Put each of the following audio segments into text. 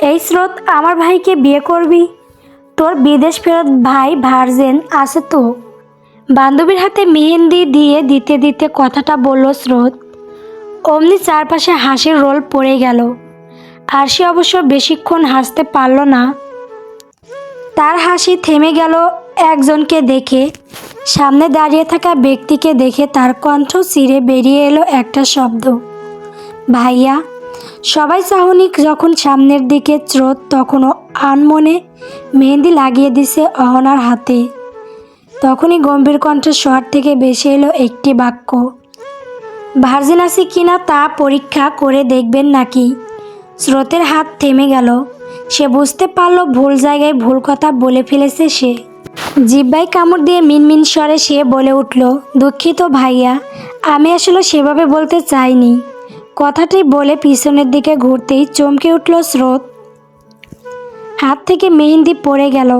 এই স্রোত, আমার ভাইকে বিয়ে করবি? তোর বিদেশ ফেরত ভাই ভার্জেন আছে তো? বান্ধবীর হাতে মেহেন্দি দিয়ে দিতে দিতে কথাটা বলল স্রোত। অমনি চারপাশে হাসির রোল পড়ে গেল। আর সে অবশ্য বেশিক্ষণ হাসতে পারল না। তার হাসি থেমে গেল একজনকে দেখে। সামনে দাঁড়িয়ে থাকা ব্যক্তিকে দেখে তার কণ্ঠ চিরে বেরিয়ে এলো একটা শব্দ। ভাইয়া সবাই চাহনিক যখন সামনের দিকে স্রোত, তখনও আনমনে মেহেন্দি লাগিয়ে দিছে অহনার হাতে। তখনই গম্ভীর কণ্ঠের স্বর থেকে বেশি এলো একটি বাক্য। ভার্জিন আছি কিনা তা পরীক্ষা করে দেখবেন নাকি? স্রোতের হাত থেমে গেল। সে বুঝতে পারল ভুল জায়গায় ভুল কথা বলে ফেলেছে সে। জিব্বাই কামড় দিয়ে মিনমিন স্বরে সে বলে উঠল, দুঃখিত ভাইয়া, আমি আসলে সেভাবে বলতে চাইনি। কথাটি বলে পিছনের দিকে ঘুরতেই চমকে উঠল স্রোত। হাত থেকে মেহেন্দি পড়ে গেল।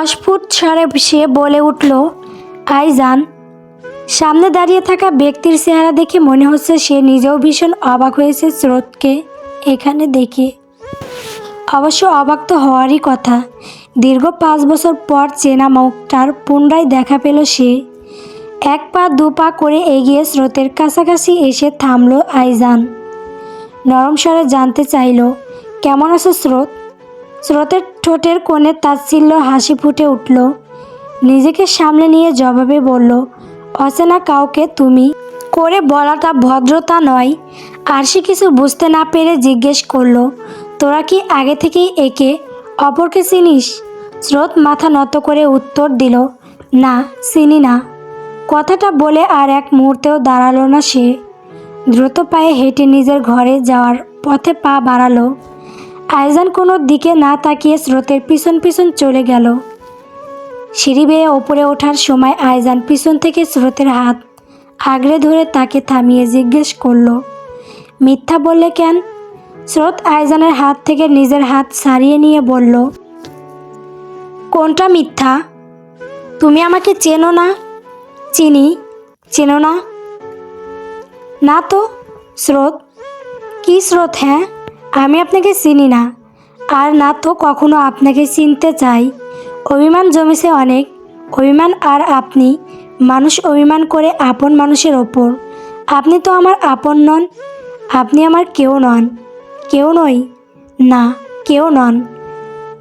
অস্ফুট স্বরে সে বলে উঠল আইজান সামনে দাঁড়িয়ে থাকা ব্যক্তির চেহারা দেখে মনে হচ্ছে সে নিজেও ভীষণ অবাক হয়েছে স্রোতকে এখানে দেখে। অবশ্য অবাক তো হওয়ারই কথা। দীর্ঘ পাঁচ বছর পর চেনা মুখটার পুনরায় দেখা পেল সে। এক পা দু পা করে এগিয়ে স্রোতের কাছাকাছি এসে থামলো আইজান। নরম স্বরে জানতে চাইল, কেমন আছো স্রোত? স্রোতের ঠোঁটের কোণে তাচ্ছিল্য হাসি ফুটে উঠল। নিজেকে সামলে নিয়ে জবাবে বলল, অচেনা কাউকে তুমি? করে বলাটা ভদ্রতা নয়, আর সে কিছু বুঝতে না পেরে জিজ্ঞেস করল, তোরা কি আগে থেকেই একে অপরকে চিনিস? স্রোত মাথা নত করে উত্তর দিল, না, চিনি না। কথাটা বলে আর এক মুহূর্তেও দাঁড়াল না সে। দ্রুত পায়ে হেঁটে নিজের ঘরে যাওয়ার পথে পা বাড়ালো। আইজান কোনো দিকে না তাকিয়ে স্রোতের পিছন পিছন চলে গেল। সিঁড়ি বেয়ে ওপরে ওঠার সময় আয়জান পিছন থেকে স্রোতের হাত আগড়ে ধরে তাকে থামিয়ে জিজ্ঞেস করল, মিথ্যা বললে কেন? স্রোত আয়জানের হাত থেকে নিজের হাত সারিয়ে নিয়ে বলল, কোনটা মিথ্যা? তুমি আমাকে চেনো না? চিনি? চেনো না? না তো, স্রোত। কি স্রোত হ্যাঁ? আমি আপনাকে চিনি না। আর না তো কখনো আপনাকে চিনতে চাই। অভিমান জমেছে অনেক। অভিমান আর আপনি, মানুষ অভিমান করে আপন মানুষের ওপর। আপনি তো আমার আপন নন, আপনি আমার কেউ নন। কেউ নই, না, কেউ নন।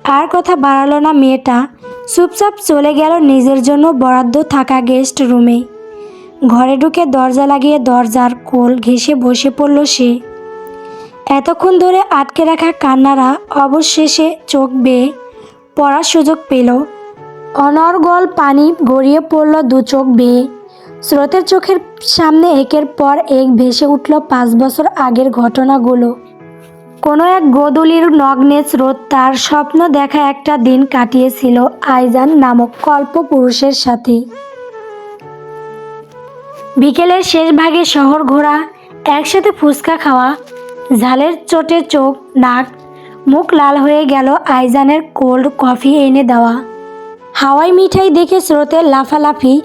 আর কথা বাড়ালো না মেয়েটা। চুপচাপ চলে গেল নিজের জন্য বরাদ্দ থাকা গেস্ট রুমে। ঘরে ঢুকে দরজা লাগিয়ে দরজার কোল ঘেঁষে বসে পড়ল সে। এতক্ষণ ধরে আটকে রাখা কান্নারা অবশেষে চোখ বেয়ে পড়ার সুযোগ পেল। অনর্গল পানি গড়িয়ে পড়ল দু চোখ বেয়ে। স্রোতের চোখের সামনে একের পর এক ভেসে উঠল পাঁচ বছর আগের ঘটনাগুলো। কোনো এক গোদুলির নগ্নে স্রোত তার স্বপ্ন দেখা একটা দিন কাটিয়েছিল আইজান নামক কল্প পুরুষের সাথে। বিকেলের শেষ ভাগে শহর ঘোরা, একসাথে ফুচকা খাওয়া, ঝালের চোটে চোখ, নাক, মুখ লাল হয়ে গেল আইজানের কোল্ড কফি এনে দেওয়া। হাওয়াই মিঠাই দেখে স্রোতের লাফালাফি,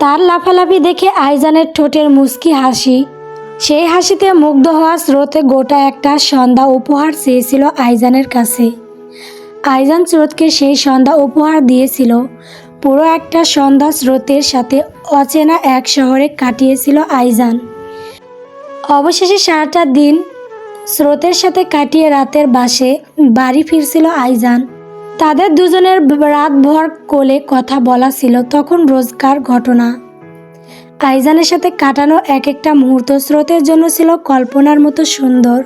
তার লাফালাফি দেখে আইজানের ঠোঁটের মুচকি হাসি। সেই হাসিতে মুগ্ধ হওয়া স্রোতে গোটা একটা সন্ধ্যা উপহার চেয়েছিল আইজানের কাছে। আইজান স্রোতকে সেই সন্ধ্যা উপহার দিয়েছিল। পুরো একটা সন্ধ্যা স্রোতের সাথে অচেনা এক শহরে কাটিয়েছিল আইজান। অবশেষে সারাটা দিন স্রোতের সাথে কাটিয়ে রাতের বাসে বাড়ি ফিরছিল আইজান। তাদের দুজনের রাতভর কোলে কথা বলা ছিল, তখন রোজকার ঘটনা। আইজানের সাথে কাটানো এক একটা মুহূর্ত স্রোতের জন্য ছিল কল্পনার মতো সুন্দর।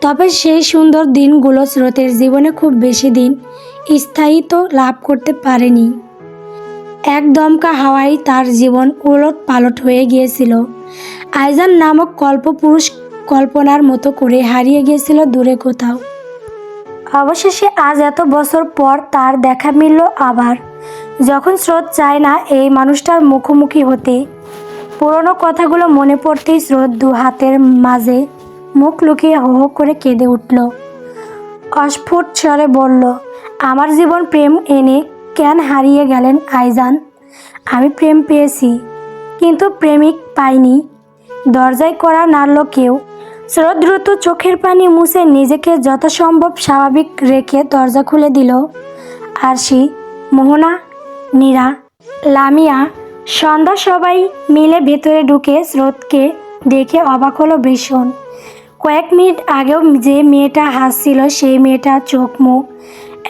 তবে সেই সুন্দর দিনগুলো স্রোতের জীবনে খুব বেশি দিন স্থায়িত্ব লাভ করতে পারেনি। এক দমকা হাওয়াই তার জীবন উলট পালট হয়ে গিয়েছিল। আইজান নামক কল্পপুরুষ কল্পনার মতো করে হারিয়ে গিয়েছিল দূরে কোথাও। অবশেষে আজ এত বছর পর তার দেখা মিলল আবার। যখন স্রোত চায় না এই মানুষটার মুখোমুখি হতে পুরনো কথাগুলো মনে পড়তেই দু হাতের মাঝে মুখ লুকিয়ে হো হো করে কেঁদে উঠল। অস্ফুট স্বরে বলল, আমার জীবন প্রেম এনে কেন হারিয়ে গেলেন আইজান? আমি প্রেম পেয়েছি, কিন্তু প্রেমিক পাইনি। দরজায় করা নাড়ল কেউ। স্রোত দ্রুত চোখের পানি মুছে নিজেকে যথাসম্ভব স্বাভাবিক রেখে দরজা খুলে দিল। আরশি, মোহনা, নীরা, লামিয়া সন্ধ্যা সবাই মিলে ভেতরে ঢুকে স্রোতকে দেখে অবাক হলো ভীষণ। কয়েক মিনিট আগেও যে মেয়েটা হাসছিল সেই মেয়েটা চোখ মুখ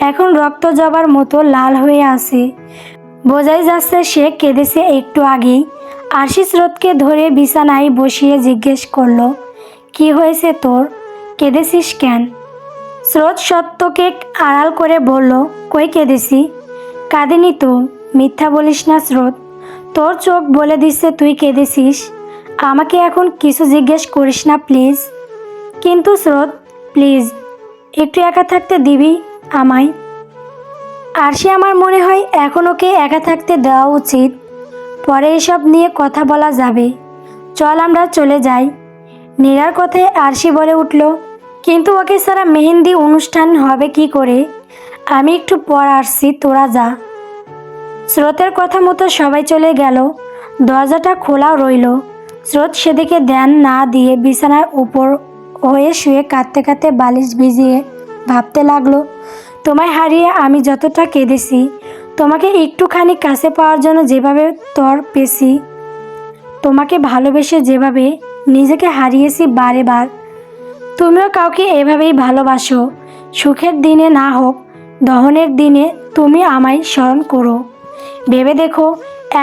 এখন রক্ত জবার মতো লাল হয়ে আছে। বোঝাই যাচ্ছে সে কেঁদেছে একটু আগেই। আশি স্রোতকে ধরে বিছানায় বসিয়ে জিজ্ঞেস করল, কি হয়েছে তোর? কেঁদেছিস কেন? স্রোত সত্যকে আড়াল করে বলল, কই কেঁদেছি? কাঁদিনি তো, মিথ্যা বলিস না স্রোত। তোর চোখ বলে দিচ্ছে তুই কেঁদেছিস। আমাকে এখন কিছু জিজ্ঞেস করিস না, প্লিজ। কিন্তু স্রোত, প্লিজ, একটু একা থাকতে দিবি আমায়। আর সে আমার মনে হয় এখন ওকে একা থাকতে দেওয়া উচিত। পরে এসব নিয়ে কথা বলা যাবে। চল আমরা চলে যাই। নীরার কথায় আরশি বলে উঠল, কিন্তু ওকে সারা মেহেন্দি অনুষ্ঠান হবে কি করে? আমি একটু পর আসছি, তোরা যা। স্রোতের কথা মতো সবাই চলে গেল। দরজাটা খোলা রইল। স্রোত সেদিকে ধ্যান না দিয়ে বিছানার উপর হয়ে শুয়ে কাঁদতে কাঁদতে বালিশ ভিজিয়ে ভাবতে লাগল, তোমায় হারিয়ে আমি যতটা কেঁদেছি, তোমাকে একটুখানি কাছে পাওয়ার জন্য যেভাবে তর পেছি তোমাকে ভালোবেসে যেভাবে নিজেকে হারিয়েছি বারে বার। তুমিও কাউকে এভাবেই ভালোবাসো। সুখের দিনে না হোক, দহনের দিনে তুমি আমায় স্মরণ করো। ভেবে দেখো,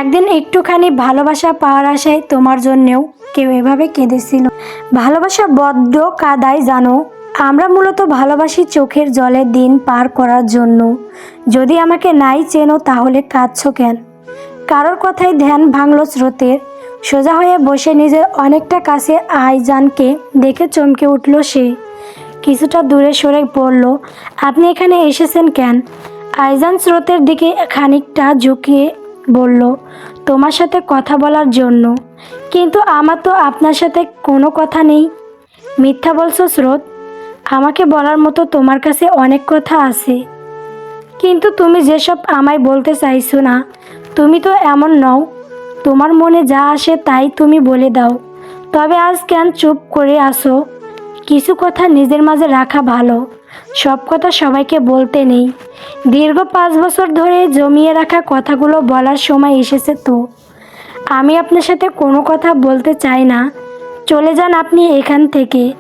একদিন একটুখানি ভালোবাসা পাওয়ার আশায় তোমার জন্যেও কেউ এভাবে কেঁদেছিল। ভালোবাসা বড্ড কাদায় জানো, আমরা মূলত ভালোবাসি চোখের জলে দিন পার করার জন্য। যদি আমাকে নাই চেনো তাহলে কাঁদছো কেন? কারোর কথায় ধ্যান ভাঙল স্রোতের, সোজা হয়ে বসে নিজের অনেকটা কাছে আইজানকে দেখে চমকে উঠল সে। কিছুটা দূরে সরে পড়ল, আপনি এখানে এসেছেন কেন? আইজান স্রোতের দিকে খানিকটা ঝুঁকিয়ে বলল, তোমার সাথে কথা বলার জন্য। কিন্তু আমার তো আপনার সাথে কোনো কথা নেই। মিথ্যা বলছো স্রোত। আমাকে বলার মতো তোমার কাছে অনেক কথা আছে। কিন্তু তুমি যেসব আমায় বলতে চাইছো না, তুমি তো এমন নও। তোমার মনে যা আসে তাই তুমি বলে দাও। তবে আজ কেন চুপ করে আসো কিছু কথা নিজের মাঝে রাখা ভালো। সব কথা সবাইকে বলতে নেই। দীর্ঘ পাঁচ বছর ধরে জমিয়ে রাখা কথাগুলো বলার সময় এসেছে তো। আমি আপনার সাথে কোনো কথা বলতে চাই না। চলে যান আপনি এখান থেকে।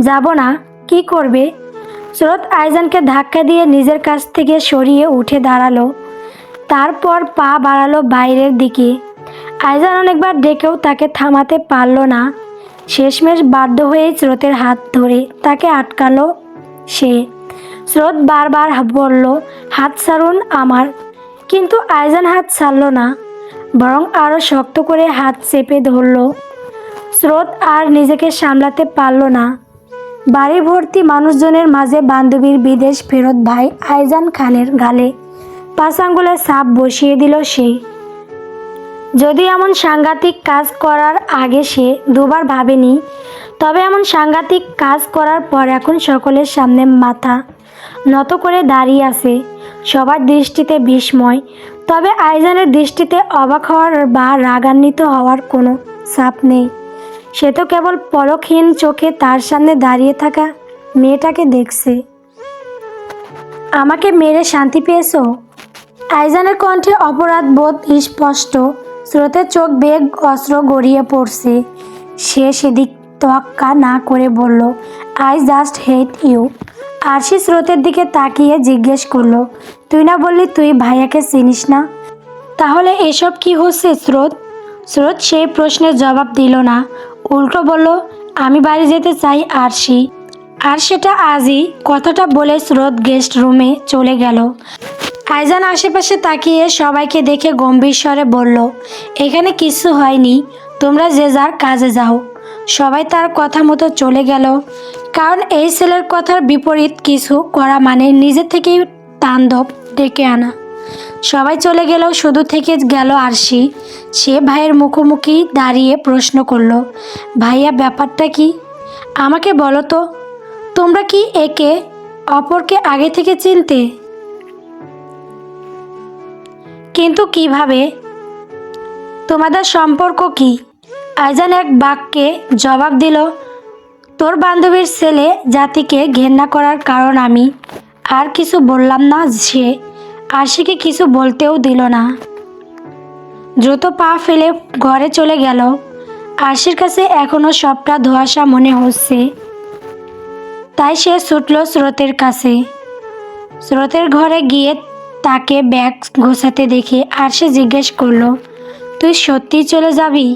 যাব না, কি করবে? স্রোত আইজানকে ধাক্কা দিয়ে নিজের কাছ থেকে সরিয়ে উঠে দাঁড়াল। তারপর পা বাড়ালো বাইরের দিকে। আইজান অনেকবার ডেকেও তাকে থামাতে পারল না। শেষমেশ বাধ্য হয়ে স্রোতের হাত ধরে তাকে আটকালো সে। স্রোত বারবার বলল, হাত ছাড়ুন আমার। কিন্তু আয়জান হাত ছাড়ল না, বরং আরও শক্ত করে হাত চেপে ধরল। স্রোত আর নিজেকে সামলাতে পারল না। বাড়ি ভর্তি মানুষজনের মাঝে বান্ধবীর বিদেশ ফেরত ভাই আয়জান খানের গালে পাঁচ আঙ্গুলের সাপ বসিয়ে দিল সে। যদি এমন সাংঘাতিক কাজ করার আগে সে দুবার ভাবেনি, তবে এমন সাংঘাতিক কাজ করার পর এখন সকলের সামনে মাথা নত করে দাঁড়িয়ে আছে। সবার দৃষ্টিতে বিস্ময়, তবে আইজানের দৃষ্টিতে অবাক হওয়ার বা রাগান্বিত হওয়ার কোনো চাপ নেই। সে তো কেবল পলকহীন চোখে তার সামনে দাঁড়িয়ে থাকা মেয়েটাকে দেখছে। আমাকে মেরে শান্তি পেয়েছ? আইজানের কণ্ঠে অপরাধ বোধ স্পষ্ট স্রোতের চোখ বেগ অস্ত্র গড়িয়ে পড়ছে। সে সেদিক তোয়াক্কা না করে বলল I just hate you Arshi স্রোতের দিকে তাকিয়ে জিজ্ঞেস করল, তুই না বললি তুই ভাইয়াকে চিনিস না? তাহলে এসব কি হচ্ছে স্রোত? স্রোত সেই প্রশ্নের জবাব দিল না। উল্টো বলল, আমি বাড়ি যেতে চাই আরশি। আর সেটা আজই কথাটা বলে স্রোত গেস্ট রুমে চলে গেল। আইজান আশেপাশে তাকিয়ে সবাইকে দেখে গম্ভীর স্বরে বলল, এখানে কিছু হয়নি, তোমরা যে যার কাজে যাও। সবাই তার কথা মতো চলে গেল। কারণ এই ছেলের কথার বিপরীত কিছু করা মানে নিজে থেকেই তাণ্ডব ডেকে আনা। সবাই চলে গেলেও শুধু থেকে গেল আরশি। সে ভাইয়ের মুখোমুখি দাঁড়িয়ে প্রশ্ন করল, ভাইয়া, ব্যাপারটা কি? আমাকে বলো তো, তোমরা কি একে অপরকে আগে থেকে চিনতে? কিন্তু কীভাবে? তোমাদের সম্পর্ক কি? আইজান এক বাক্যে জবাব দিল, তোর বান্ধবীর ছেলে জাতিকে ঘেন্না করার কারণ আমি। আর কিছু বললাম না সে। আশিকে কিছু বলতেও দিল না। দ্রুত পা ফেলে ঘরে চলে গেল। আশির কাছে এখনও সবটা ধোয়াশা মনে হচ্ছে। তাই সে ছুটল স্রোতের কাছে। স্রোতের ঘরে গিয়ে তাকে ব্যাগ গোছাতে দেখে আর সে জিজ্ঞেস করল, তুই সত্যি চলে যাবি?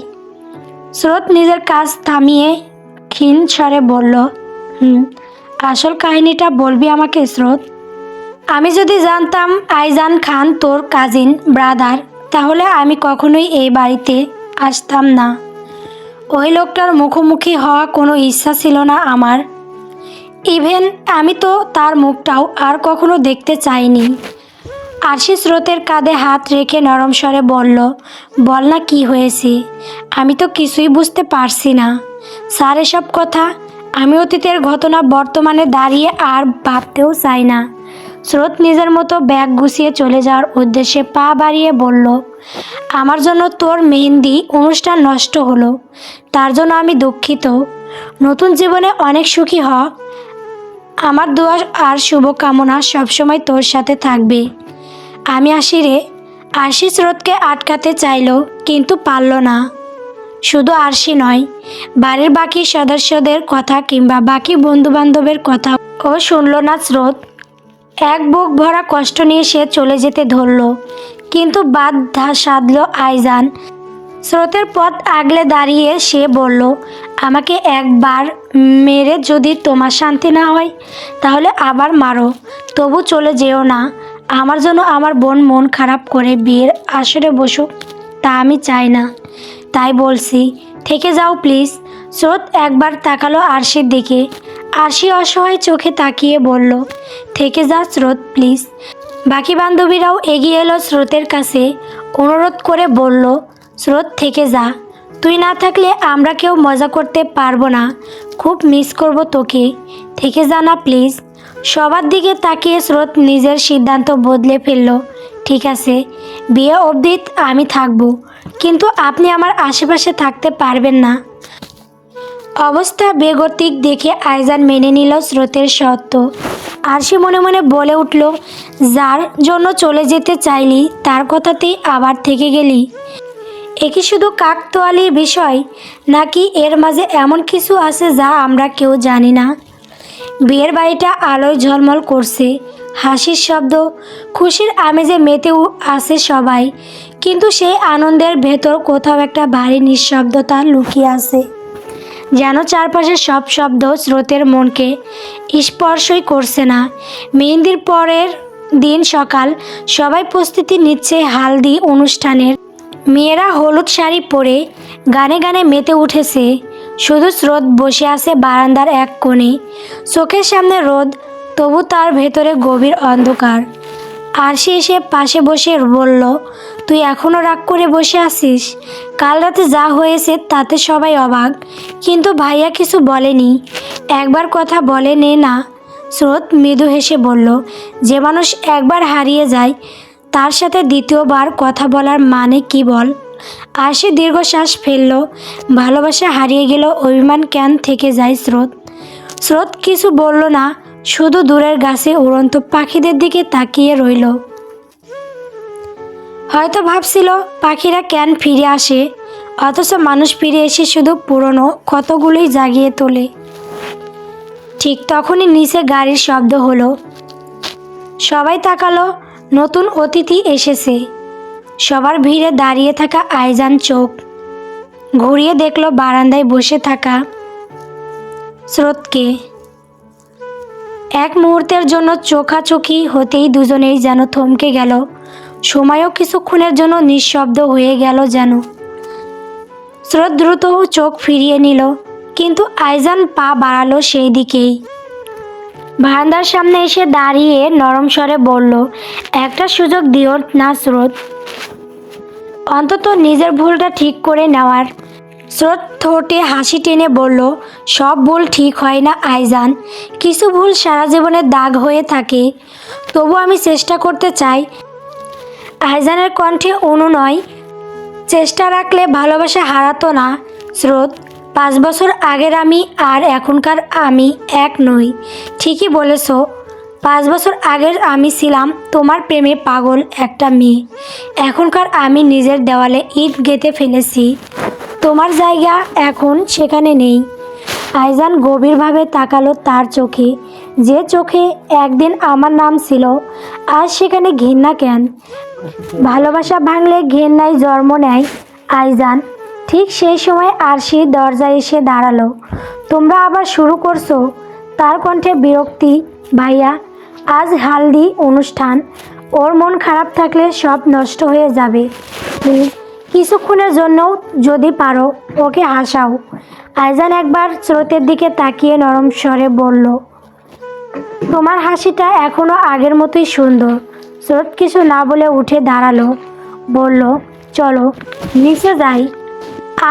স্রোত নিজের কাজ থামিয়ে ক্ষীণ স্বরে বলল, হুম, আসল কাহিনীটা বলবি আমাকে, স্রোত? আমি যদি জানতাম আইজান খান তোর কাজিন, ব্রাদার, তাহলে আমি কখনোই এই বাড়িতে আসতাম না। ওই লোকটার মুখোমুখি হওয়া কোনো ইচ্ছা ছিল না আমার। ইভেন আমি তো তার মুখটাও আর কখনো দেখতে চাইনি। আশি স্রোতের কাঁধে হাত রেখে নরম স্বরে বলল, বল না কি হয়েছে? আমি তো কিছুই বুঝতে পারছি না। স্যার, এসব কথা আমি অতীতের ঘটনা বর্তমানে দাঁড়িয়ে আর ভাবতেও চাই না। স্রোত নিজের মতো ব্যাগ গুছিয়ে চলে যাওয়ার উদ্দেশ্যে পা বাড়িয়ে বলল, আমার জন্য তোর মেহেন্দি অনুষ্ঠান নষ্ট হলো। তার জন্য আমি দুঃখিত। নতুন জীবনে অনেক সুখী হ। আমার দোয়া আর শুভকামনা সবসময় তোর সাথে থাকবে। আমি আসি রে আশি স্রোতকে আটকাতে চাইলো, কিন্তু পারল না। শুধু আরশি নয়, বাড়ির বাকি সদস্যদের কথা কিংবা বাকি বন্ধুবান্ধবের কথা ও শুনল না স্রোত। এক বুক ভরা কষ্ট নিয়ে সে চলে যেতে ধরল, কিন্তু বাদ সাধল আইজান। স্রোতের পথ আগলে দাঁড়িয়ে সে বলল, আমাকে একবার মেরে যদি তোমার শান্তি না হয়, তাহলে আবার মারো, তবু চলে যেও না। আমার জন্য আমার বোন মন খারাপ করে বিয়ের আসরে বসুক, তা আমি চাই না। তাই বলছি, থেকে যাও প্লিজ। স্রোত একবার তাকালো আরশির দিকে। আরশি অসহায় চোখে তাকিয়ে বলল, থেকে যা স্রোত প্লিজ। বাকি বান্ধবীরাও এগিয়ে এলো স্রোতের কাছে। অনুরোধ করে বলল, স্রোত, থেকে যা। তুই না থাকলে আমরা কেউ মজা করতে পারব না। খুব মিস করব তোকে। থেকে যা না প্লিজ। সবার দিকে তাকিয়ে স্রোত নিজের সিদ্ধান্ত বদলে ফেলল। ঠিক আছে, বিয়ে অবধি আমি থাকব, কিন্তু আপনি আমার আশেপাশে থাকতে পারবেন না। অবস্থা বেগতিক দেখে আয়জান মেনে নিল স্রোতের সত্য আর সে মনে মনে বলে উঠল, যার জন্য চলে যেতে চাইলি, তার কথাতেই আবার থেকে গেলি। এ কি শুধু কাকতোয়ালির বিষয়, নাকি এর মাঝে এমন কিছু আছে যা আমরা কেউ জানি না? বিয়ের বাড়িটা আলোয় ঝলমল করছে। হাসির শব্দ, খুশির আমেজে মেতে আছে সবাই। কিন্তু সেই আনন্দের ভেতর কোথাও একটা ভারী নিঃশব্দতা লুকিয়ে আছে। যেন চারপাশের সব শব্দ স্রোতের মনকে স্পর্শই করছে না। মেহেন্দির পরের দিন সকাল সবাই প্রস্তুতি নিচ্ছে হালদি অনুষ্ঠানের। মেয়েরা হলুদ শাড়ি পরে গানে গানে মেতে উঠেছে। শুধু স্রোত বসে আছে বারান্দার এক কোণে। চোখের সামনে রোদ, তবু তার ভেতরে গভীর অন্ধকার। আর সে এসে পাশে বসে বলল, তুই এখনও রাগ করে বসে আছিস? কাল রাতে যা হয়েছে তাতে সবাই অবাক। কিন্তু ভাইয়া কিছু বলেনি। একবার কথা বলে নে না। স্রোত মৃদু হেসে বলল, যে মানুষ একবার হারিয়ে যায়, তার সাথে দ্বিতীয়বার কথা বলার মানে কি বল? সে দীর্ঘশ্বাস ফেলল। ভালোবাসা হারিয়ে গেল অভিমান ক্যান থেকে যায় স্রোত। স্রোত কিছু বলল না, শুধু দূরের গাছে উড়ন্ত পাখিদের দিকে তাকিয়ে রইল। হয়তো ভাবছিল, পাখিরা ক্যান ফিরে আসে? অথচ মানুষ ফিরে এসে শুধু পুরনো কতগুলোই জাগিয়ে তোলে। ঠিক তখনই নিচে গাড়ির শব্দ হলো। সবাই তাকালো, নতুন অতিথি এসেছে। সবার ভিড়ে দাঁড়িয়ে থাকা আইজান চোখ ঘুরিয়ে দেখল বারান্দায় বসে থাকা স্রোতকে। এক মুহূর্তের জন্য চোখাচোখি হতেই দুজনেই যেন থমকে গেল। সময়ও কিছুক্ষণের জন্য নিঃশব্দ হয়ে গেল যেন। স্রোত দ্রুত চোখ ফিরিয়ে নিল, কিন্তু আইজান পা বাড়ালো সেই দিকেই। বারান্দার সামনে এসে দাঁড়িয়ে নরম স্বরে বলল, একটা সুযোগ দিও না স্রোত। অন্তত নিজের ভুলটা ঠিক করে নেওয়ার। স্রোত ঠোঁটে হাসি টেনে বলল, সব ভুল ঠিক হয় না, আইজান। কিছু ভুল সারা জীবনের দাগ হয়ে থাকে। তবু আমি চেষ্টা করতে চাই। আইজানের কণ্ঠে অনুনয় চেষ্টা রাখলে ভালোবাসা হারাতো না, স্রোত। পাঁচ বছর আগের আমি আর এখনকার আমি এক নই। ঠিকই বলেছ পাঁচ বছর আগের আমি ছিলাম তোমার প্রেমে পাগল একটা মেয়ে। এখনকার আমি নিজের দেওয়ালে ইট গেঁথে ফেলেছি। তোমার জায়গা এখন সেখানে নেই। আইজান গভীরভাবে তাকালো তার চোখে। যে চোখে একদিন আমার নাম ছিল, আজ সেখানে ঘৃণা কেন? ভালোবাসা ভাঙলে ঘেন্নায় জন্ম নেয় আইজান। ঠিক সেই সময় আরশি দরজায় এসে দাঁড়াল। তোমরা আবার শুরু করছ? তার কণ্ঠে বিরক্তি, ভাইয়া আজ হালদি অনুষ্ঠান। ওর মন খারাপ থাকলে সব নষ্ট হয়ে যাবে। কিছুক্ষণের জন্যও যদি পারো, ওকে হাসাও। আইজান একবার স্রোতের দিকে তাকিয়ে নরম স্বরে বলল, তোমার হাসিটা এখনও আগের মতোই সুন্দর। স্রোত কিছু না বলে উঠে দাঁড়াল। বলল, চলো, নিচে যাই।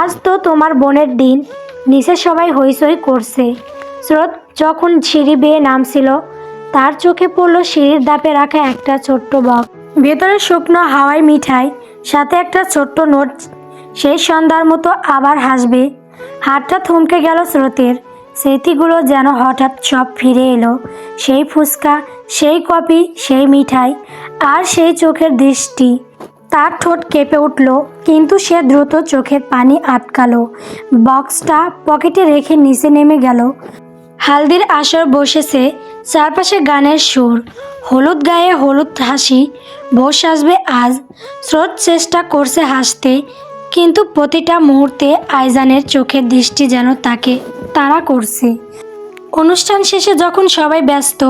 আজ তো তোমার বোনের দিন। নিচে সবাই হইচই করছে। স্রোত যখন সিঁড়ি বেয়ে নামছিল তার চোখে পড়ল সিঁড়ির দাপে রাখা একটা ছোট্ট বক্স ভেতরে শুকনো হাওয়াই মিঠাই, সাথে একটা ছোট্ট নোট। সেই সন্ধ্যার মতো আবার হাসবে। হাতটা থমকে গেল স্রোতের। স্মৃতিগুলো যেন হঠাৎ সব ফিরে এলো। সেই ফুচকা, সেই কপি সেই মিঠাই, আর সেই চোখের দৃষ্টি। তার ঠোঁট কেঁপে উঠল, কিন্তু সে দ্রুত চোখের পানি আটকালো। বক্সটা পকেটে রেখে নিচে নেমে গেল। হালদির আসর বসেছে। চারপাশে গানের সুর, হলুদ গায়ে হলুদ হাসি, বস আসবে আজ, স্রোত চেষ্টা করছে হাসতে, কিন্তু প্রতিটা মুহূর্তে আইজানের চোখের দৃষ্টি যেন তাকে তাড়া করছে। অনুষ্ঠান শেষে যখন সবাই ব্যস্ত,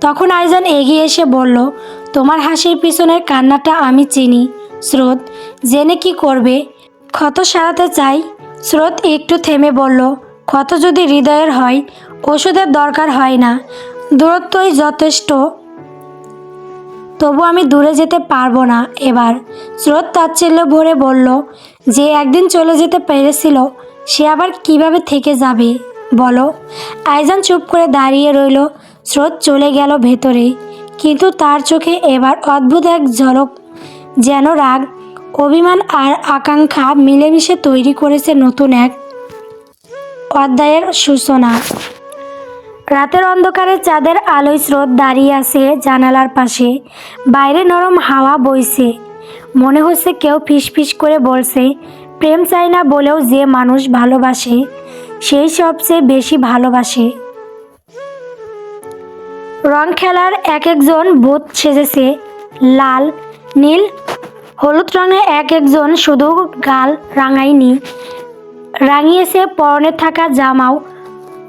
তখন আইজান এগিয়ে এসে বলল, তোমার হাসির পিছনের কান্নাটা আমি চিনি, স্রোত। জেনে কি করবে? ক্ষত সারাতে চাই, স্রোত একটু থেমে বলল, ক্ষত যদি হৃদয়ের হয়, ওষুধের দরকার হয় না। দূরত্বই যথেষ্ট। তবু আমি দূরে যেতে পারব না। এবার স্রোত তাচ্ছিল্য ভরে বলল, যে একদিন চলে যেতে পেরেছিল, সে আবার কীভাবে থেকে যাবে? বলো। আইজান চুপ করে দাঁড়িয়ে রইল। স্রোত চলে গেল ভেতরে। কিন্তু তার চোখে এবার অদ্ভুত এক ঝলক, যেন রাগ, অভিমান আর আকাঙ্ক্ষা মিলেমিশে তৈরি করেছে নতুন এক অধ্যায়ের সূচনা। রাতের অন্ধকারে চাঁদের আলোয় স্রোত দাঁড়িয়ে আছে জানালার পাশে। বাইরে নরম হাওয়া বইছে। মনে হচ্ছে কেউ ফিসফিস করে বলছে, প্রেম চাই না বলেও যে মানুষ ভালোবাসে, সেই সবচেয়ে বেশি ভালোবাসে। রং খেলার এক একজন ভূত সেজেছে, লাল, নীল, হলুদ রঙে এক একজন শুধু গাল রাঙায়নি। রাঙিয়েছে পরনে থাকা জামাও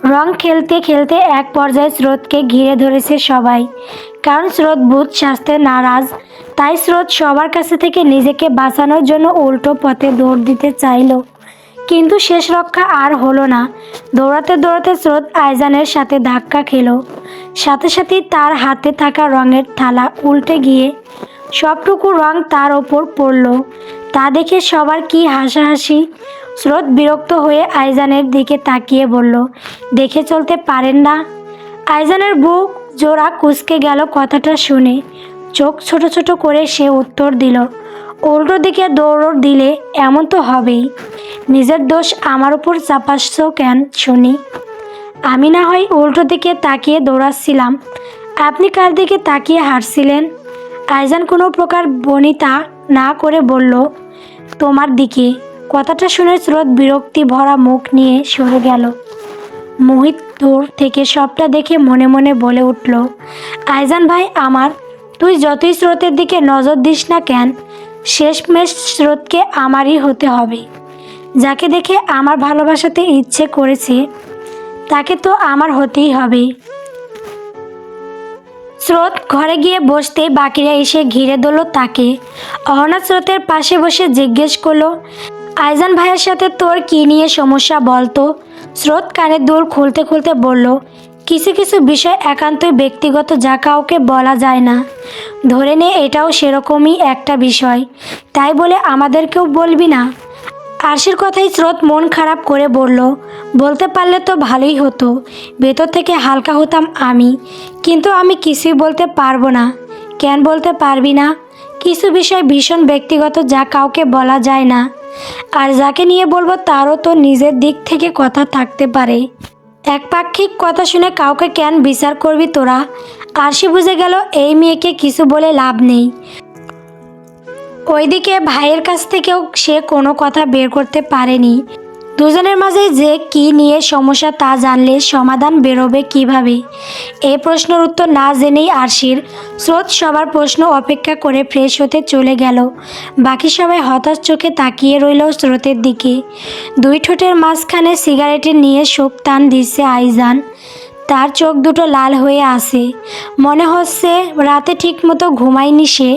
রং খেলতে খেলতে এক পর্যায়ে স্রোতকে ঘিরে ধরেছে সবাই। কারণ স্রোত ভূত শাস্তে নারাজ। তাই স্রোত সবার কাছে থেকে নিজেকে বাঁচানোর জন্য উল্টো পথে দৌড় দিতে চাইলো। কিন্তু শেষ রক্ষা আর হলো না। দৌড়াতে দৌড়াতে স্রোত আইজানের সাথে ধাক্কা খেলো। সাথে সাথেই তার হাতে থাকা রঙের থালা উল্টে গিয়ে সবটুকু রং তার ওপর পড়ল। তা দেখে সবার কি হাসাহাসি। স্রোত বিরক্ত হয়ে আইজানের দিকে তাকিয়ে বলল, দেখে চলতে পারেন না? আইজানের বুক জোড়া কুচকে গেল কথাটা শুনে। চোখ ছোট ছোট করে সে উত্তর দিল, উল্টো দিকে দৌড় দিলে এমন তো হবেই। নিজের দোষ আমার উপর চাপাচ্ছ কেন, শুনি? আমি না হয় উল্টো দিকে তাকিয়ে দৌড়াচ্ছিলাম। আপনি কার দিকে তাকিয়ে হারছিলেন আইজান কোনো প্রকার বনিতা না করে বলল, তোমার দিকে। কথাটা শুনে স্রোত বিরক্তি ভরা মুখ নিয়ে সরে গেল। মোহিত দূর থেকে সবটা দেখে মনে মনে বলে উঠল, আইজান ভাই, আমার, তুই যতই স্রোতের দিকে নজর দিস না কেন, শেষমেশ স্রোতকে আমারই হতে হবে। যাকে দেখে আমার ভালোবাসাতে ইচ্ছে করেছে, তাকে তো আমার হতেই হবে। স্রোত ঘরে গিয়ে বসতে বাকিরা এসে ঘিরে দিল তাকে। অহনা স্রোতের পাশে বসে জিজ্ঞেস করল আইজান ভাইয়ের সাথে তোর কী নিয়ে সমস্যা বলতো? স্রোত কানের দুল খুলতে খুলতে বলল, কিছু কিছু বিষয় একান্তই ব্যক্তিগত, যা কাউকে বলা যায় না। ধরে নে, এটাও সেরকমই একটা বিষয়। তাই বলে আমাদেরকেও বলবি না? আরশির কথাই স্রোত মন খারাপ করে বলল, বলতে পারলে তো ভালোই হতো। ভেতর থেকে হালকা হতাম আমি। কিন্তু আমি কিছুই বলতে পারব না। কেন বলতে পারবি না? কিছু বিষয় ভীষণ ব্যক্তিগত, যা কাউকে বলা যায় না। আর যাকে নিয়ে বলব তারও তো নিজের দিক থেকে কথা থাকতে পারে। একপাক্ষিক কথা শুনে কাউকে কেন বিচার করবি তোরা? আরশি বুঝে গেল এই মেয়েকে কিছু বলে লাভ নেই। ওইদিকে ভাইয়ের কাছ থেকেও সে কোনো কথা বের করতে পারেনি। দুজনের মাঝে যে কি নিয়ে সমস্যা তা জানলে সমাধান বেরোবে কীভাবে? এই প্রশ্নের উত্তর না জেনেই আরশির স্রোত সবার প্রশ্ন অপেক্ষা করে ফ্রেশ হতে চলে গেল। বাকি সবাই হতাশ চোখে তাকিয়ে রইল স্রোতের দিকে। দুই ঠোঁটের মাঝখানে সিগারেটের নিয়ে শোক টান দিচ্ছে আইজান। তার চোখ দুটো লাল হয়ে আসে মনে হচ্ছে রাতে ঠিকমতো ঘুমায়নি সে।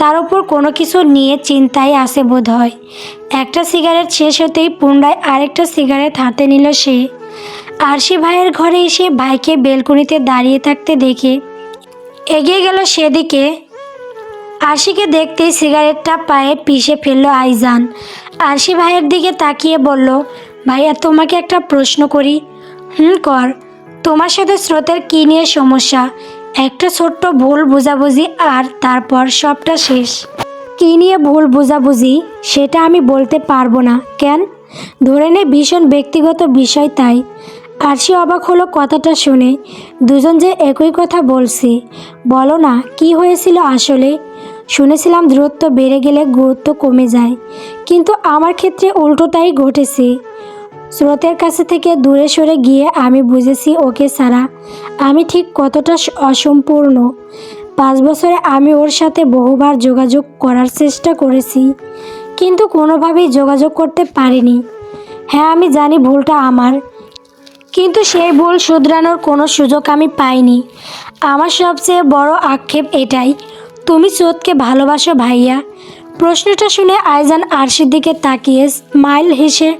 তার উপর কোনো কিছু নিয়ে চিন্তায় আসে বোধ হয় একটা সিগারেট শেষ হতেই পুনরায় আরেকটা সিগারেট হাতে নিল সে। আরশি ভাইয়ের ঘরে এসে ভাইকে বেলকনিতে দাঁড়িয়ে থাকতে দেখে। এগিয়ে গেল সেদিকে। আরশিকে দেখতেই সিগারেটটা পায়ে পিষে ফেলল আইজান। আরশি ভাইয়ের দিকে তাকিয়ে বলল, ভাইয়া, তোমাকে একটা প্রশ্ন করি। হুম, কর। তোমার সাথে স্রোতের কী নিয়ে সমস্যা? একটা ছোট্ট ভুল বোঝাবুঝি আর তারপর সবটা শেষ। কী নিয়ে ভুল বোঝাবুঝি সেটা আমি বলতে পারব না, কেন? ধরে নে ভীষণ ব্যক্তিগত বিষয় তাই। আরশি অবাক হলো কথাটা শুনে। দুজন যে একই কথা বলছি, বলো না, কি হয়েছিল আসলে? শুনেছিলাম দূরত্ব বেড়ে গেলে গুরুত্ব কমে যায়। কিন্তু আমার ক্ষেত্রে উল্টোটাই ঘটেছে। স্রোতের কাছে থেকে দূরে সরে গিয়ে আমি বুঝেছি, ওকে ছাড়া আমি ঠিক কতটা অসম্পূর্ণ। পাঁচ বছরে আমি ওর সাথে বহুবার যোগাযোগ করার চেষ্টা করেছি, কিন্তু কোনোভাবেই যোগাযোগ করতে পারিনি। হ্যাঁ আমি জানি ভুলটা আমার, কিন্তু সেই ভুল শুধরানোর কোনো সুযোগ আমি পাইনি। আমার সবচেয়ে বড় আক্ষেপ এটাই, তুমি চোদকে ভালোবাসো ভাইয়া? প্রশ্নটা শুনে আইজান আরশির দিকে তাকিয়ে স্মাইল হেসে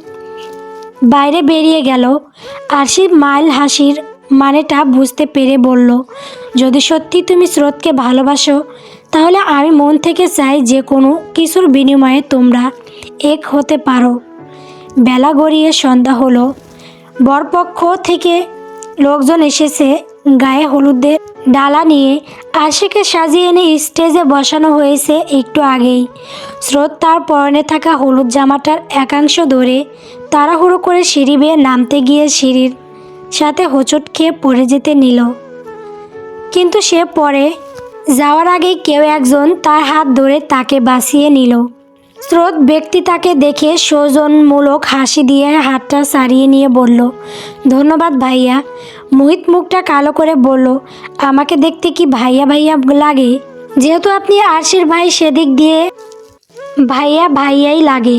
বাইরে বেরিয়ে গেল। আরশি মাইল হাসির মানেটা বুঝতে পেরে বলল, যদি সত্যি তুমি স্রোতকে ভালোবাসো, তাহলে আমি মন থেকে চাই যে কোনো কিছুর বিনিময়ে তোমরা এক হতে পারো। বেলা গড়িয়ে সন্ধ্যা হলো। বরপক্ষ থেকে লোকজন এসেছে, গায়ে হলুদের ডালা নিয়ে। আশিকে সাজিয়ে এনে স্টেজে বসানো হয়েছে একটু আগেই। স্রোত তার পরনে থাকা হলুদ জামাটার একাংশ ধরে তাড়াহুড়ো করে সিঁড়ি বেয়ে নামতে গিয়ে সিঁড়ির সাথে হোঁচট খেয়ে পড়ে যেতে নিল। কিন্তু সে পরে যাওয়ার আগেই কেউ একজন তার হাত ধরে তাকে বাঁচিয়ে নিল। স্রোত ব্যক্তি তাকে দেখে সৌজনমূলক হাসি দিয়ে হাতটা সারিয়ে নিয়ে বলল, ধন্যবাদ ভাইয়া। মোহিত মুখটা কালো করে বলল, আমাকে দেখতে কি ভাইয়া ভাইয়া লাগে? যেহেতু আপনি আরশির ভাই সেদিক দিয়ে ভাইয়া ভাইয়াই লাগে।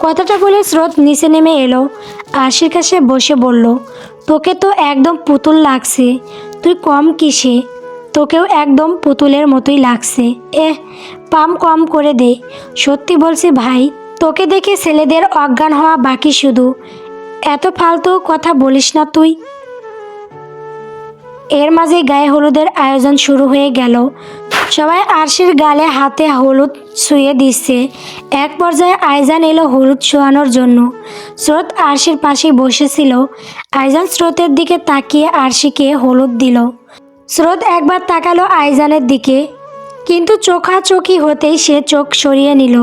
কথাটা বলে স্রোত নিচে নেমে এলো। আশির কাছে বসে বলল, তোকে তো একদম পুতুল লাগছে। তুই কম কিসে? তোকেও একদম পুতুলের মতোই লাগছে। এহ, পাম কম করে দে। সত্যি বলছি ভাই, তোকে দেখে ছেলেদের অজ্ঞান হওয়া বাকি শুধু। এত ফালতু কথা বলিস না তুই। এর মাঝে গায়ে হলুদের আয়োজন শুরু হয়ে গেল। সবাই আরশির গালে হাতে হলুদ ছুঁয়ে দিচ্ছে। এক পর্যায়ে আইজান এলো হলুদ ছোঁয়ানোর জন্য। স্রোত আরশির পাশে বসেছিল। আইজান স্রোতের দিকে তাকিয়ে আরশিকে হলুদ দিল। স্রোত একবার তাকালো আইজানের দিকে, কিন্তু চোখাচোখি হতেই সে চোখ সরিয়ে নিল।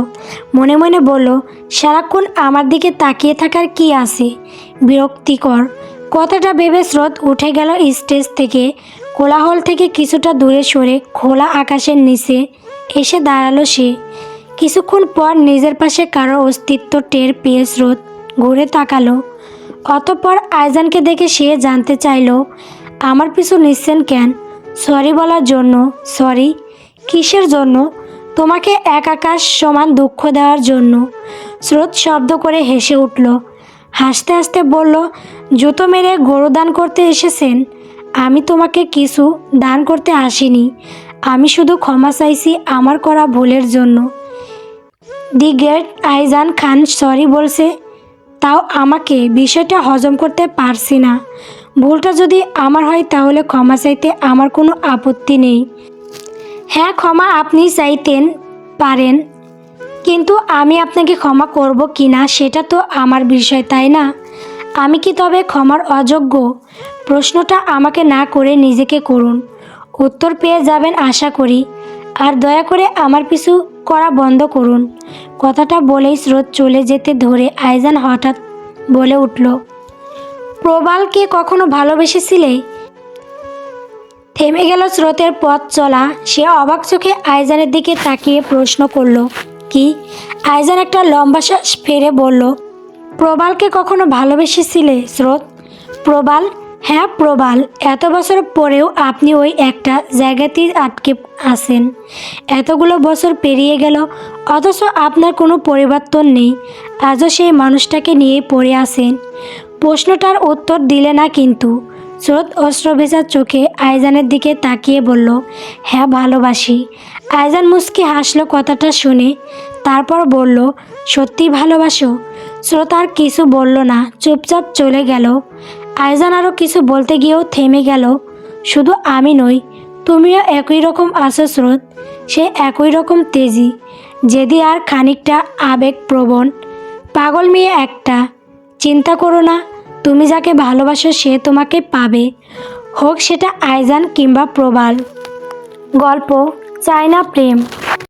মনে মনে বলল, সারাক্ষণ আমার দিকে তাকিয়ে থাকার কি আছে? বিরক্তিকর। কথাটা ভেবে স্রোত উঠে গেল স্টেজ থেকে। কোলাহল থেকে কিছুটা দূরে সরে খোলা আকাশের নিচে এসে দাঁড়াল সে। কিছুক্ষণ পর নিজের পাশে কারও অস্তিত্ব টের পেয়ে স্রোত ঘুরে তাকালো। অতপর আইজানকে দেখে সে জানতে চাইলো, আমার পিছু নিচ্ছেন কেন? সরি বলার জন্য সরি কিসের জন্য? তোমাকে এক আকাশ সমান দুঃখ দেওয়ার জন্য। স্রোত শব্দ করে হেসে উঠল। হাসতে হাসতে বলল, জুতো মেরে গরুদান করতে এসেছেন? আমি তোমাকে কিছু দান করতে আসিনি। আমি শুধু ক্ষমা চাইছি আমার করা ভুলের জন্য। দি গ্রেট আইজান খান সরি বলছে, তাও আমাকে বিষয়টা হজম করতে পারছি না। ভুলটা যদি আমার হয় তাহলে ক্ষমা চাইতে আমার কোনো আপত্তি নেই। হ্যাঁ ক্ষমা আপনি চাইতেন, পারেন। কিন্তু আমি আপনাকে ক্ষমা করব কি না সেটা তো আমার বিষয়, তাই না? আমি কি তবে ক্ষমার অযোগ্য? প্রশ্নটা আমাকে না করে নিজেকে করুন। উত্তর পেয়ে যাবেন আশা করি। আর দয়া করে আমার পিছু করা বন্ধ করুন। কথাটা বলেই স্রোত চলে যেতে ধরে আইজান হঠাৎ বলে উঠল প্রবালকে কখনো ভালোবেসেছিলে? থেমে গেল স্রোতের পথ চলা। সে অবাক চোখে আইজানের দিকে তাকিয়ে প্রশ্ন করল, কি? আইজান একটা লম্বা শ্বাস ফেরে বলল প্রবালকে কখনো ভালোবেসেছিলে স্রোত? প্রবাল হ্যাঁ প্রবাল, এত বছর পরেও আপনি ওই একটা জায়গাতেই আটকে আছেন। এতগুলো বছর পেরিয়ে গেল, অথচ আপনার কোনো পরিবর্তন নেই। আজও সেই মানুষটাকে নিয়ে পড়ে আছেন। প্রশ্নটার উত্তর দিলে না কিন্তু। স্রোত অস্ত্রভেজা চোখে আয়জানের দিকে তাকিয়ে বলল হ্যাঁ ভালোবাসি। আয়জান মুস্কি হাসলো কথাটা শুনে, তারপর বলল সত্যি ভালোবাসো? স্রোত আর কিছু বলল না, চুপচাপ চলে গেল। আইজান আরও কিছু বলতে গিয়েও থেমে গেল। শুধু আমি নই, তুমিও একই রকম আছো স্রোত, সে একই রকম তেজি, যেদি আর খানিকটা আবেগপ্রবণ। পাগল মেয়ে একটা, চিন্তা করো না, তুমি যাকে ভালোবাসো সে তোমাকে পাবে, হোক সেটা আইজান কিংবা প্রবাল। গল্প, চায়না প্রেম।